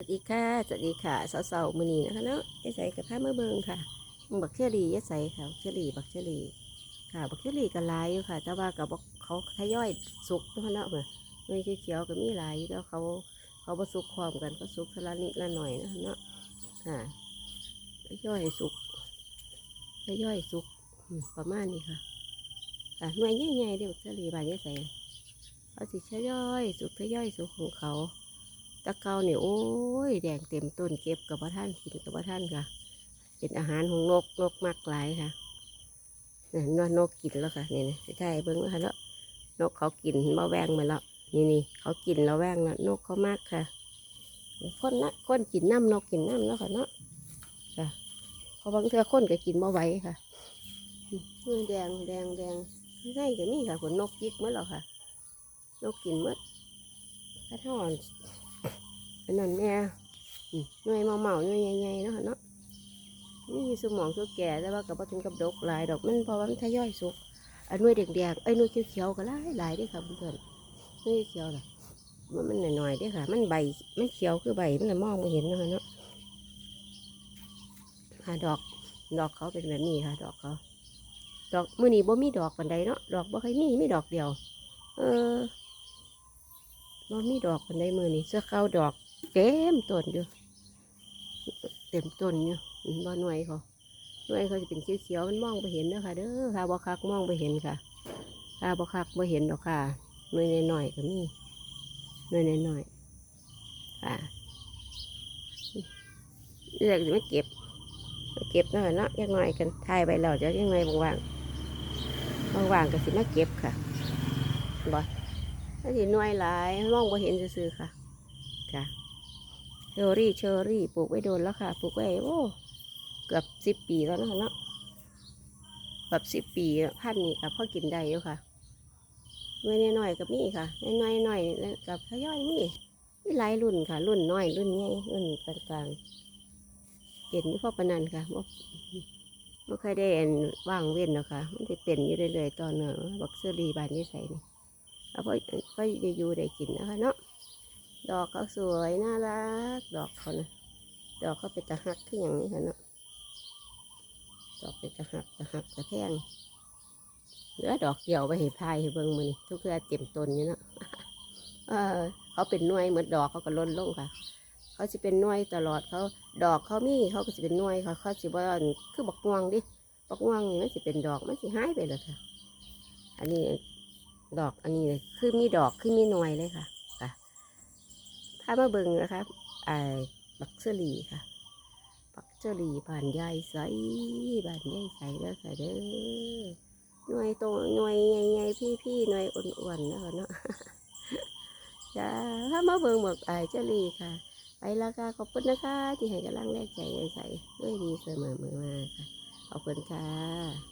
สวัสดีค่ะ สวัสดีค่ะสาวๆมือนีนะคะเนาะยายใส่กับผ้าเมื่อเบิงค่ะบักเชอรี่ยายใส่ค่ะบักเชอรี่บักเชอรี่ค่ะบักเชอรี่ก็หลายอยู่ค่ะ แต่ว่ากับเขาทยอยสุกนะคะเนาะเหมือนเนยเขียวๆก็มีหลายแล้วเขาเขาบสุกความกันก็สุกละนิดละหน่อยนะคะเนาะค่ะทยอยสุกทยอยสุกประมาณนี้ค่ะค่ะหน่วยใหญ่ๆเดี๋ยวบักเชอรี่บานยายใส่เขาสิทยอยสุกทยอยสุกของเขา ตะเกาเนี่ยโอ้ย แดงเต็มต้นเก็บกับพระท่านกินกับพระท่านค่ะ เป็นอาหารของนกนกมากหลายค่ะนี่นกนกกินแล้วค่ะนี่นะใช่เบิ้งแล้วค่ะแล้วนกเขากินมาแวงมาแล้วนี่นี่เขากินแล้วแวงแล้วนกเขามากค่ะคนนะคนกินน้ำนกกินน้ำแล้วค่ะเนาะค่ะเพอบางเทือคนก็กินมาไว้ค่ะอืมแดงแดงแดงง่ายก็มีค่ะผลนกยิกหมดแล้วค่ะ นกกินหมดกระท่อน อันนั้นแน่หน่วยเมาเมาหน่วยใหญ่ๆเนาะค่ะเนาะนี่สมองสุกแก่แต่ว่ากับถึงกับดกหลายดอกมันเพราะว่ามันทยอยสุกอันหน่วยแดงๆไอ้ยหน่วยเขียวๆก็หลายหลายด้วยค่ะเพื่อนหน่วยเขียวน่ะมันมันหน่อยๆด้วยค่ะ มันใบมันเขียวคือใบมันมองไม่เห็นเนาะค่ะเนาะค่ะดอกดอกเขาเป็นแบบนี้ค่ะ ดอกเขาดอกมื่อนี้บ่มีดอกปันใดเนาะดอกบ่เคยมีมีดอกเดียว เออบ่มีดอกปันไดมือนี่เสื้อขาดอก เต็มต้นอยู่ เต็มต้นอยู่บ่หน่วยเขาหน่วยเขาจะเป็นเขียวๆมันมองไปเห็นเด้อค่ะเด้อค่ะบ่คักมองไปเห็นค่ะค่ะบ่คักบ่เห็นดอกค่ะหน่วยหน้อยๆก็มีหน่วยหน้อยๆค่ะเลือกจะไม่เก็บเก็บเนาะเนาะยังน้อยกันทายไปแล้วจะยังไงบางๆบางๆก็สิมาเก็บค่ะบ่ถ้าสิหน่วยหลายมองบ่เห็นซื่อๆค่ะค่ะ อรี่เชอรี่ปลูกไว้โดนแล้วค่ะปลูกไว้โอ้เกือบสิบปีแล้วนะคะเนาะแบบสิบปีพันนี่กับพ่อกินได้อยู่ค่ะหน่วยน้อยๆกับมี่ค่ะน้อยๆหน่อยแล้วกับทยอยมีมีหลายรุ่นค่ะ รุ่นน้อยรุ่นใหญ่รุ่นกลางๆเห็นอยู่พ่อปนันค่ะบ่ไม่เคยได้อันว่างเว้นหรอกค่ะมันจะเป็นอยู่เรื่อยๆตอนเนาะบักเซอรีบานนี้ใส่นี่เอาพอก็จะอยู่ได้กินนะคะเนาะ ดอกเขาสวยน่ารัก ดอกเขานะดอกเขาเป็นตะหักขึ้นอย่างนี้ค่ะเนาะดอกเป็นตะหักตะหักตะแพงเหลือดอกเดียวไปให้พายให้เบิ่งมือนี่ทุกเทื่อเต็มต้นอยู่เนาะเออ เขาเป็นน่วยเหมือนดอกเขาก็ล้นลงค่ะ เขาจะเป็นน่วยตลอดเขา ดอกเขามีเขาก็จะเป็นน่วยเขาเขาจะว่าคือบักม่วงดิบักม่วงนี่มันจะเป็นดอกมันจะหายไปเลยค่ะ อันนี้ดอกอันนี้เลยคือมีดอกคือมีหน่วยเลยค่ะามาเบิ่งนะคะไอ้บักเชอรี่ค่ะ บักเชอรี่บานใหญ่ใสบานใหญ่ใสแล้วค่ะเด้อหน่วยตรงหน่วยใหญ่ๆพี่ๆหน่วยอ้วนๆนะคะเนาะจ้าถ้ามาเบิ่งบักไอ้เชอรี่ค่ะ ไปแล้วค่ะขอบคุณนะคะ ที่ให้กำลังแรกใจใส่ด้วยดีเสมอมาค่ะขอบคุณค่ะ